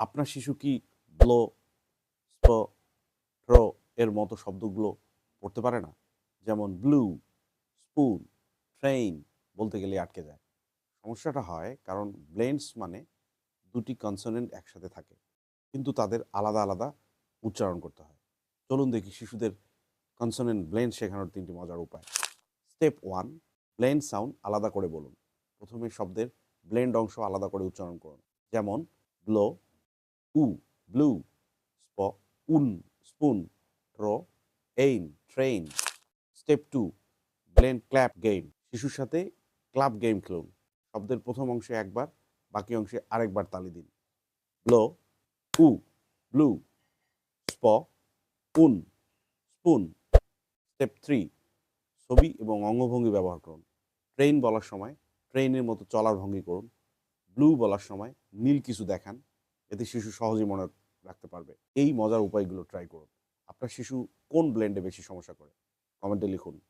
আপনার শিশু কি ব্লো, স্প এর মতো শব্দগুলো পড়তে পারে না? যেমন ব্লু, স্পুন, ট্রেইন বলতে গেলে আটকে যায়। সমস্যাটা হয় কারণ ব্লেন্ডস মানে দুটি কনসোনেন্ট একসাথে থাকে, কিন্তু তাদের আলাদা আলাদা উচ্চারণ করতে হয়। চলুন দেখি শিশুদের কনসোনেন্ট ব্লেন্ড শেখানোর তিনটি মজার উপায়। স্টেপ ওয়ান, ব্লেন্ড সাউন্ড আলাদা করে বলুন। প্রথমে শব্দের ব্লেন্ড অংশ আলাদা করে উচ্চারণ করুন। যেমন ব্লো উ ব্লু স্প উন স্পুন ট্রো এইন train step two blend clap game শিশুর সাথে ক্লাব গেম খেলুন। শব্দের প্রথম অংশে একবার, বাকি অংশে আরেকবার তালি দিন। ব্লো উ ব্লু স্প উন স্পুন স্টেপ থ্রি ছবি এবং অঙ্গভঙ্গি ব্যবহার করুন। ট্রেন বলার সময় ট্রেনের মতো চলার ভঙ্গি করুন। ব্লু বলার সময় নীল কিছু দেখান। এতে শিশু সহজেই মনে রাখতে পারবে। এই মজার উপায়গুলো ট্রাই করুন। আপনার শিশু কোন ব্লেন্ডে বেশি সমস্যা করে? কমেন্টে লিখুন।